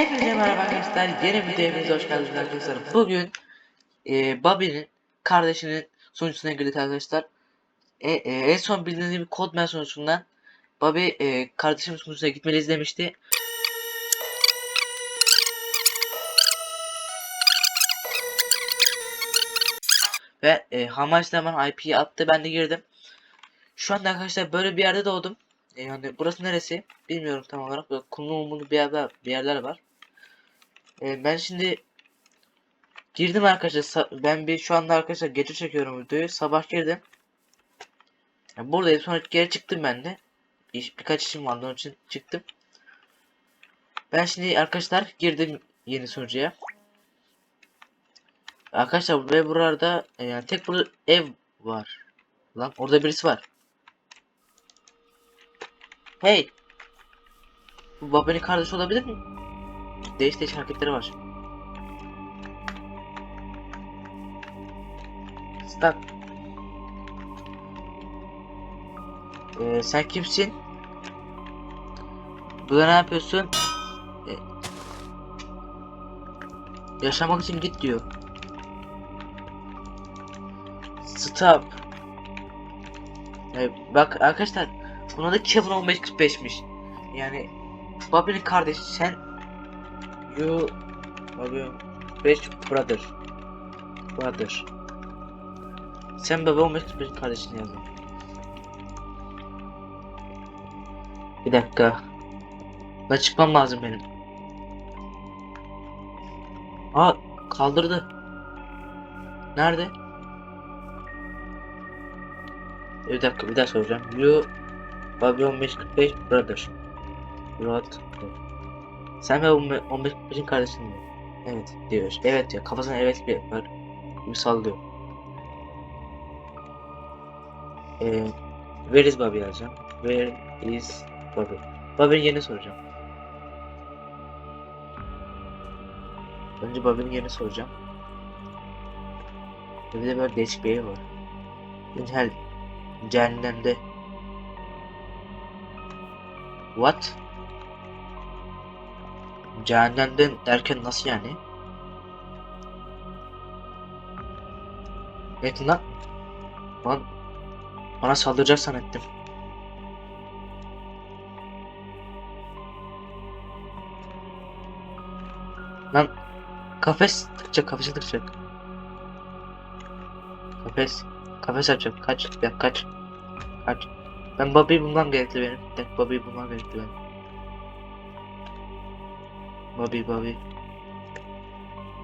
Hepinize merhaba arkadaşlar. Yeni bir videomuza hoş geldiniz arkadaşlar. Bugün e, Bobby'nin kardeşinin sunucusuna girdik arkadaşlar. E, e, en son bildiğiniz gibi Codeman sunucusundan Bobby e, kardeşimin sunucusuna gitmeliyiz demişti. Ve e, Hamaç'la hemen IP'yi attı. Ben de girdim. Şu anda arkadaşlar böyle bir yerde doğdum. E, yani burası neresi? Bilmiyorum tam olarak. Kumlu mumlu bir yerler, bir yerler var. E, ben şimdi girdim arkadaşlar. Ben bir şu anda arkadaşlar gece çekiyorum videoyu. Sabah girdim. Yani buradayım. Sonra geri çıktım ben de. İş, birkaç işim vardı onun için çıktım. Ben şimdi arkadaşlar girdim yeni sunucuya. Arkadaşlar ve burada e, yani tek burada ev var. Lan orada birisi var. Hey. Bu babanın kardeşi olabilir mi? Değiş değiş hareketleri var. Stop. Ee, sen kimsin? Burada ne yapıyorsun? Ee, yaşamak için git diyor. Stop. Ee, bak arkadaşlar buna da Kevin 1545'miş. Yani Bobby'nin kardeşi sen You Bobby 5 brother Brother Sen Bobby 1545'in kardeşini yazdın. Bir dakika. Ben çıkmam lazım benim. Aa kaldırdı. Nerede? Bir dakika bir daha soracağım. You Bobby 1545 brother. Rahat. Sen ve 1545'in kardeşin mi? Evet diyor. Evet diyor. Kafasına evet bir yapar. Gibi sallıyor. Ee, where is Bobby yazacağım. Where is Bobby? Bobby'nin yerini soracağım. Önce Bobby'nin yerini soracağım. Bir de böyle değişik bir ev var. Her cehennemde. What? Cehennemden derken nasıl yani? Evet lan. Lan. Bana saldıracak zannettim. Lan. Kafes tıkacak kafese tıkacak. Kafes. Kafes yapacak. Kaç. Ya kaç. Kaç. Ben Bobby'yi bulmam gerekli benim. Dakika Bobby'yi bulmam gerekli benim. Bobby Bobby.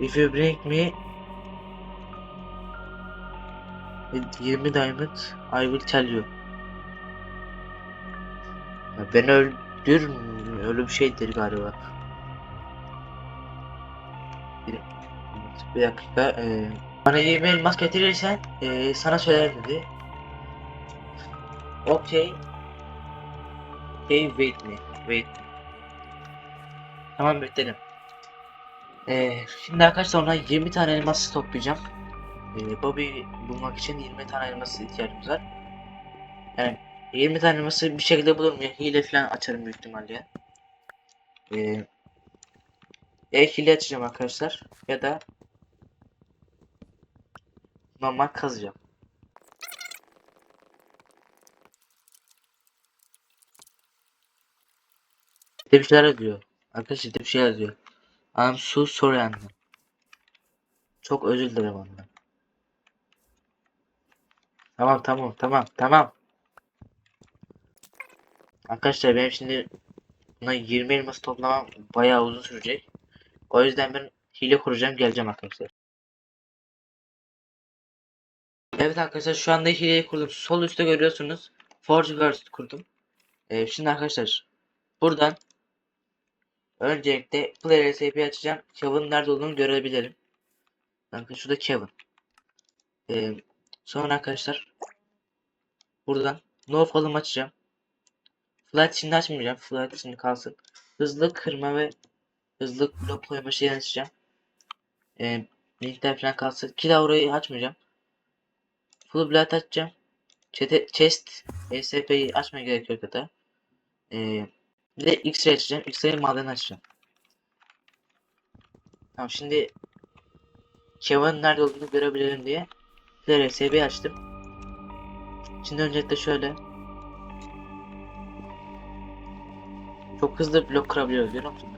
If you bring me with 20 diamond, I will tell you. Ya beni öldür öyle bir şeydir galiba. Bir, bir dakika. E, bana 20 elmas getirirsen e, sana söyler dedi. Okay. Okay, wait me. Wait me. Tamam bekledim. Ee, şimdi arkadaşlar ona 20 tane elmas toplayacağım. Ee, Bobby bulmak için 20 tane elmas ihtiyacımız var. Yani 20 tane elması bir şekilde bulurum ya hile falan açarım büyük ihtimalle. Ee, ya hile açacağım arkadaşlar ya da normal kazacağım. Bir şeyler yazıyor. Arkadaşlar bir şey yazıyor. I'm so sorry anne. Çok özür dilerim anne. Tamam tamam tamam tamam. Arkadaşlar benim şimdi buna 20 elması toplamam bayağı uzun sürecek. O yüzden ben hile kuracağım geleceğim arkadaşlar. Evet arkadaşlar şu anda hileyi kurdum. Sol üstte görüyorsunuz. Forge Words kurdum. Ee, şimdi arkadaşlar buradan Öncelikle Player SAP açacağım. Kevin nerede olduğunu görebilirim. Bakın şurada Kevin. Ee, sonra arkadaşlar buradan No Fall'ım açacağım. Flight şimdi açmayacağım. Flight şimdi kalsın. Hızlı kırma ve hızlı blok koyma şeyini açacağım. Ee, linkler falan kalsın. Orayı açmayacağım. Full Blight açacağım. Çete, chest SCP'yi açmaya gerek yok da. Ee, bir de X-ray açacağım. X-ray maden açacağım. Tamam şimdi Kevin'in nerede olduğunu görebilirim diye RSB açtım. Şimdi öncelikle şöyle çok hızlı blok kırabiliyoruz görüyor musun?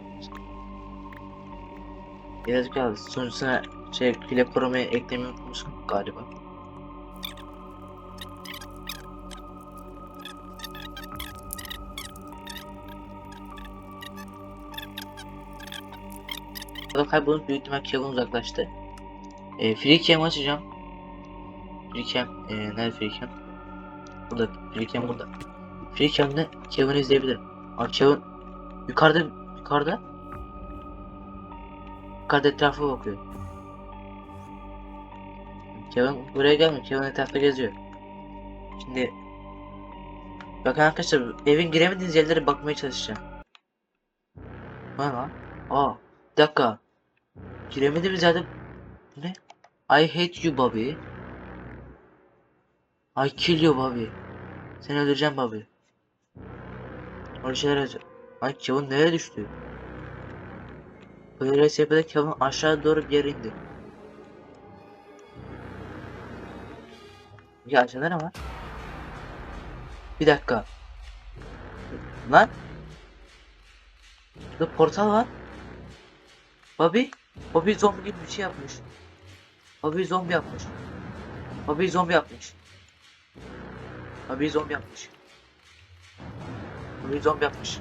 Birazcık kaldı. Sonuçta şey file korumayı eklemeyi unutmuşum galiba. Burada kaybolup büyük ihtimal Kevin uzaklaştı. E, free cam açacağım. Free cam, e, nerede free cam? Burada, free cam burada. Free cam'de Kevin'i izleyebilirim. Aa Kevin yukarıda, yukarıda. Yukarıda etrafa bakıyor. Kevin buraya gelmiyor. Kevin etrafta geziyor. Şimdi Bakın arkadaşlar evin giremediğiniz yerlere bakmaya çalışacağım. Lan? Aa, bir dakika. Giremediğimiz yerde Bu ne? I hate you Bobby. I kill you Bobby. Seni öldüreceğim Bobby. Öyle şeyler yazıyor. Ay Kevin nereye düştü? Böyle sepede Kevin aşağı doğru bir yere indi. Ya aşağıda ne var? Bir dakika. Lan. Burada portal var. Bobby. Bobby zombi gibi bir şey yapmış. Bobby zombi yapmış. Bobby zombi yapmış. Bobby zombi yapmış. Bobby zombi yapmış.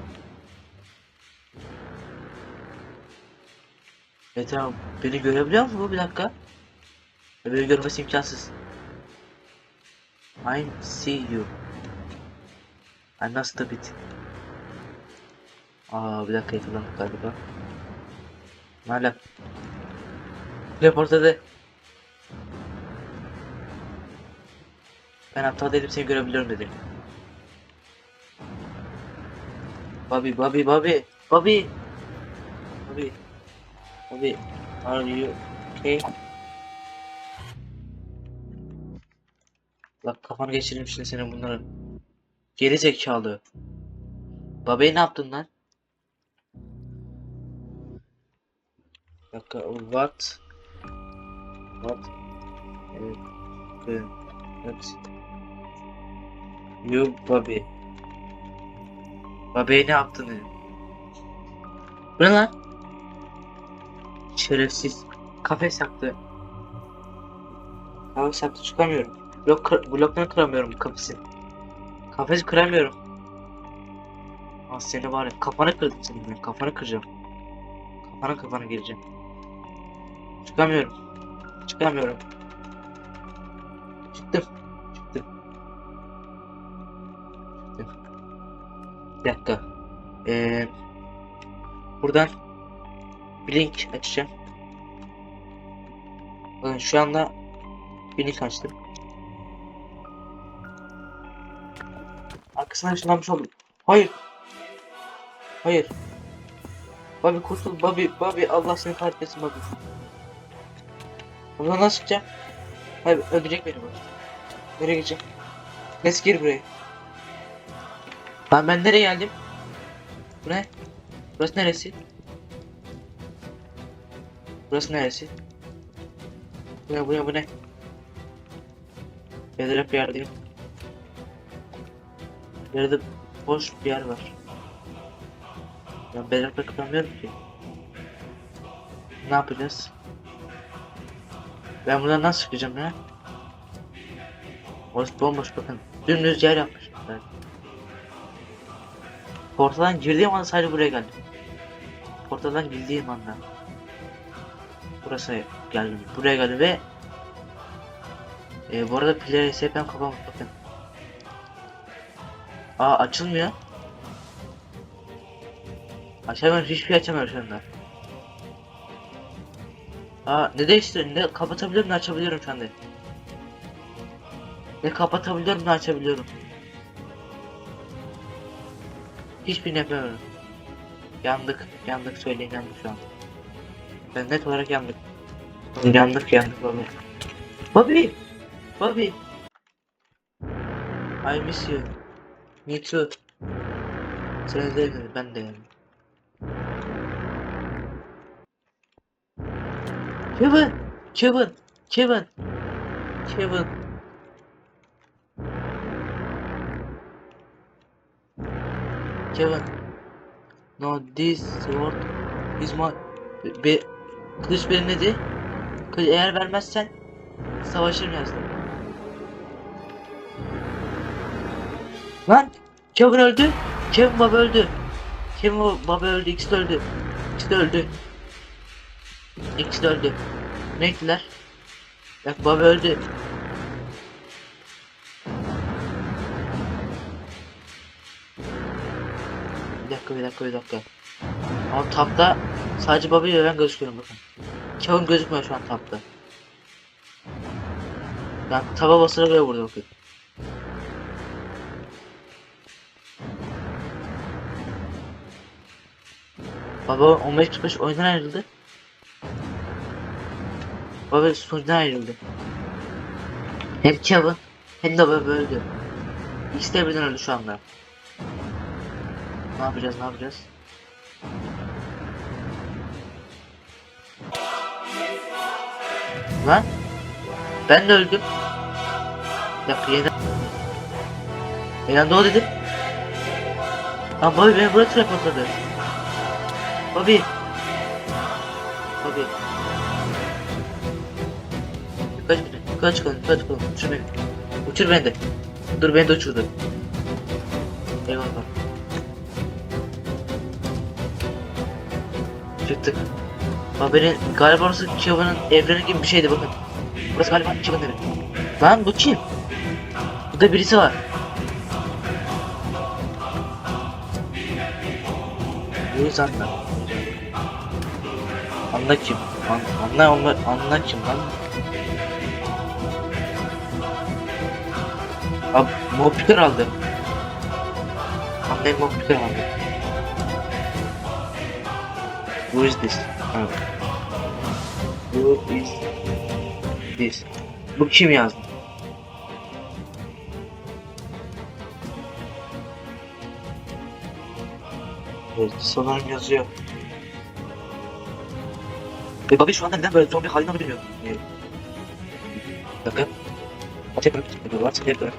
Evet tamam. Beni görebiliyor bu bir dakika? Beni görmesi imkansız. I see you. I'm not stupid. Aa bir dakika yakalandık galiba. Reportada. Ben aptal değilim seni görebiliyorum dedi. Bobby, Bobby, Bobby, Bobby. Bobby. Bobby, are you okay? Bak kafanı geçireyim şimdi senin bunların. Geri zekalı. Bobby'ye ne yaptın lan? Dakika, what? What? Evet. Evet. Evet. You Bobby. Bobby'ye ne yaptın dedim. Bu ne lan? Şerefsiz. Kafes yaktı. Kafes yaktı çıkamıyorum. Blok kır blokları kıramıyorum kafesi. Kafesi kıramıyorum. Ah seni var ya kafanı kırdım senin ben kafanı kıracağım. Kafana kafana gireceğim. Çıkamıyorum. Çıkamıyorum. Çıktım. Çıktım. Çıktım. Bir dakika. Ee, buradan bir link açacağım. Bakın şu anda bir link açtım. Arkasından ışınlanmış oldum. Hayır. Hayır. Bobby kurtul. Bobby, Bobby Allah seni kahretmesin Bobby. Buradan nasıl çıkacağım? Hayır öldürecek beni bu. Nereye gideceğim? Let's gir buraya. Lan ben nereye geldim? Bu ne? Burası neresi? Burası neresi? Bu ne bu ne bu ne? Bedrock bir yerdeyim. Yerde boş bir yer var. Ben Bedrock'ta kıpamıyorum ki. Ne yapacağız? Ben buradan nasıl çıkacağım ya? Orası bomboş bakın. Dümdüz yer yapmışlar. Portadan girdiğim anda sadece buraya geldim. Portadan girdiğim anda. Burası geldim. Buraya geldim ve e, bu arada pilleri SPM kapamış bakın. Aa açılmıyor. Açamıyorum hiçbir şey açamıyorum şu anda. Aa ne değişti? Ne kapatabiliyorum ne açabiliyorum şu anda. Ne kapatabiliyorum ne açabiliyorum. Hiçbirini yapamıyorum. Yandık, yandık söyleyin yandık şu an. Ben net olarak yandık. Yandık yandık Bobby. Bobby! Bobby! I miss you. Me too. Sen de ben de yani. Kevin! Kevin! Kevin! Kevin! Kevin! No, this sword is my... Be... Kılıç benim dedi. Kılıç eğer vermezsen savaşırım yazdı. Lan! Kevin öldü! Kevin baba öldü! Kevin baba öldü, ikisi de öldü. İkisi de öldü. İkisi de öldü. Ne gittiler? Bak baba öldü. Bir dakika bir dakika bir dakika. Ama tapta sadece baba ile ben gözüküyorum bakın. Kevin gözükmüyor şu an tapta. Ben taba basarak böyle vurdu bakın. Baba 15-45 oyundan ayrıldı. Baba sonuçtan ayrıldı. Hem Kevin hem de baba öldü. İkisi de birden öldü şu anda. Ne yapacağız ne yapacağız? Lan ben de öldüm. Bir dakika yeniden. Yeniden doğu dedim. Lan Bobby beni buraya trap atladı. Bobby. Yukarı çıkalım, yukarı çıkalım. Uçur beni. Uçur beni de. Dur beni de uçurdu. Eyvallah. Çıktık. Haberin galiba orası Kevin'in evreni gibi bir şeydi bakın. Burası galiba Kevin evi. Lan bu kim? Burada birisi var. Birisi anla. Anla kim? An anla anla anla kim lan? Abi Mopikör aldı. Anlayın Mopikör aldı. Who is this? Ha. Who is this? Bu kim yazdı? Evet, sanırım yazıyor. Ve Bobby şu anda neden böyle zombi halini bilmiyorum. Bir dakika. What happened? What happened?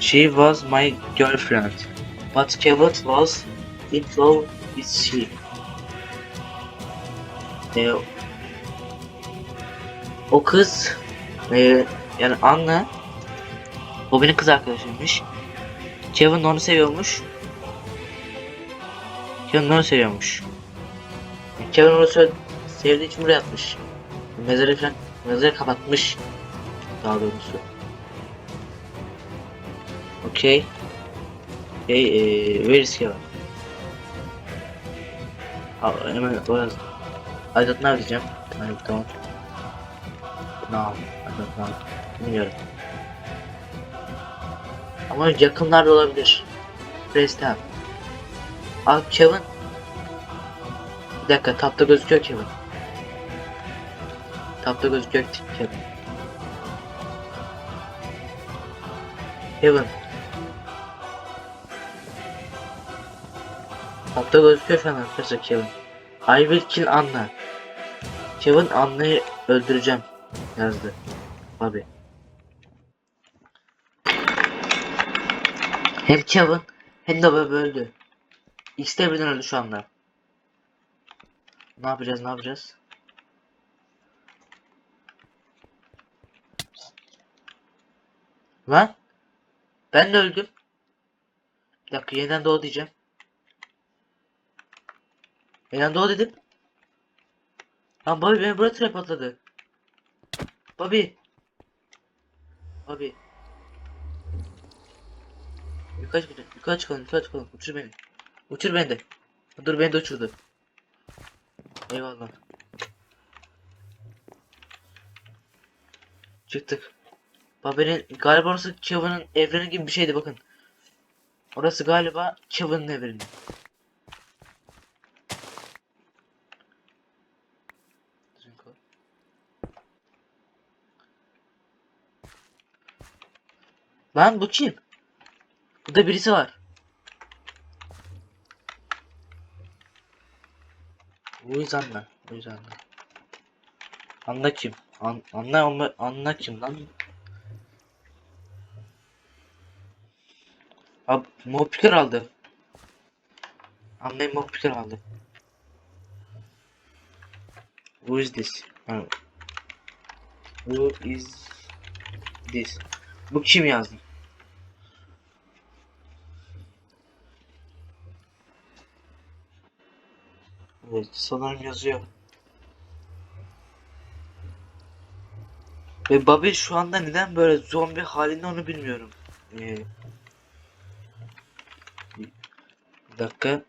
She was my girlfriend. But Kevin was in love with she. Ee, o kız e, yani Anna Bobby'nin kız arkadaşıymış. Kevin onu seviyormuş. Kevin onu seviyormuş. Kevin onu sevdiği için buraya atmış. Mezarı falan mezarı kapatmış. Daha doğrusu. Okay. Okay, eh, where Kevin? Oh, hemen orası. Know diyeceğim. I don't know. I don't know. Bilmiyorum. Ama yakınlarda olabilir. Press tab. Aa Kevin. Bir dakika tapta gözüküyor Kevin. Tapta gözüküyor Kevin. Kevin. Tapta gözüküyor şu an arkadaşlar Kevin. I will kill Anna. Kevin Anna'yı öldüreceğim yazdı. Abi. Hem Kevin hem de Bob öldü. İkisi de birden öldü şu anda. Ne yapacağız ne yapacağız? Lan? Ben de öldüm. Bir dakika yeniden doğ diyeceğim. Yeniden doğ dedim. Lan Bobby beni buraya trap atladı. Bobby. Bobby. Yukarı çıkalım, yukarı çıkalım, yukarı çıkalım. Uçur beni. Uçur beni de. Dur beni de uçurdu. Eyvallah. Çıktık. Bobby'nin galiba orası Kevin'in evreni gibi bir şeydi bakın. Orası galiba Kevin'in evreni. Lan bu kim? Burada birisi var. Uyuz Anna. Uyuz Anna. Anna kim? An Anna, Anna, Anna kim lan? Abi Mopikar aldı. Anna'yı Mopikar aldı. Who is this? Who is this? Bu kim yazdı? Evet sanırım yazıyor. Ve Bobby şu anda neden böyle zombi halinde onu bilmiyorum. Ee, bir dakika.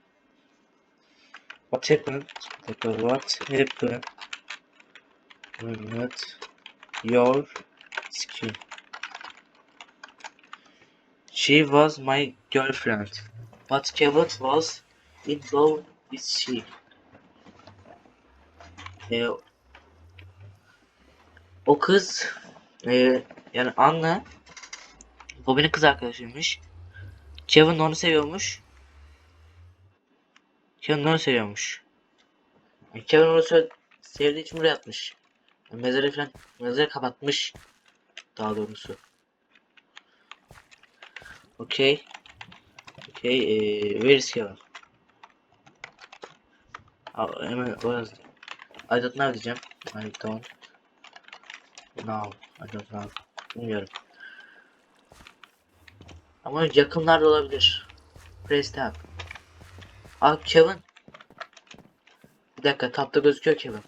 What happened? Bir dakika, What happened? Not your skin. She was my girlfriend. But Kevin was in love with she. Ee, o kız e, yani Anna Bobby'nin kız arkadaşıymış. Kevin onu seviyormuş. De onu seviyormuş. Yani Kevin onu sevdiği için buraya atmış. Mezarı falan mezarı kapatmış. Daha doğrusu. Okay. Okay. E, where Kevin? Aa, hemen o yazdı. I don't know diyeceğim. I don't know. I don't know. Bilmiyorum. Ama yakınlarda olabilir. Press tab. Aa Kevin. Bir dakika tapta gözüküyor Kevin.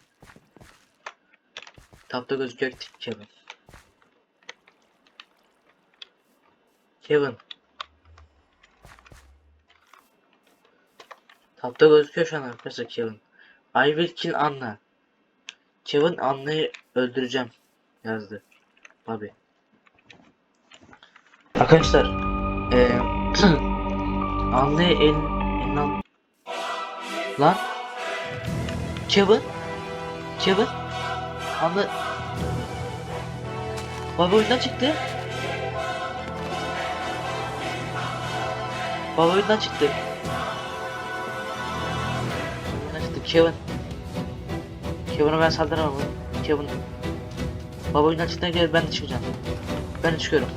Tapta gözüküyor Kevin. Kevin. Tapta gözüküyor şu an arkadaşlar Kevin. I will kill Anna. Kevin Anna'yı öldüreceğim yazdı. Bobby. Arkadaşlar eee Anna'yı el, el Lan Kevin Kevin Anna Bobby oyundan çıktı. Bobby oyundan çıktı. Oyundan çıktı Kevin. Kevin'e ben saldıramam. Kevin. Baba oyundan çıktığına göre ben de çıkacağım. Ben de çıkıyorum.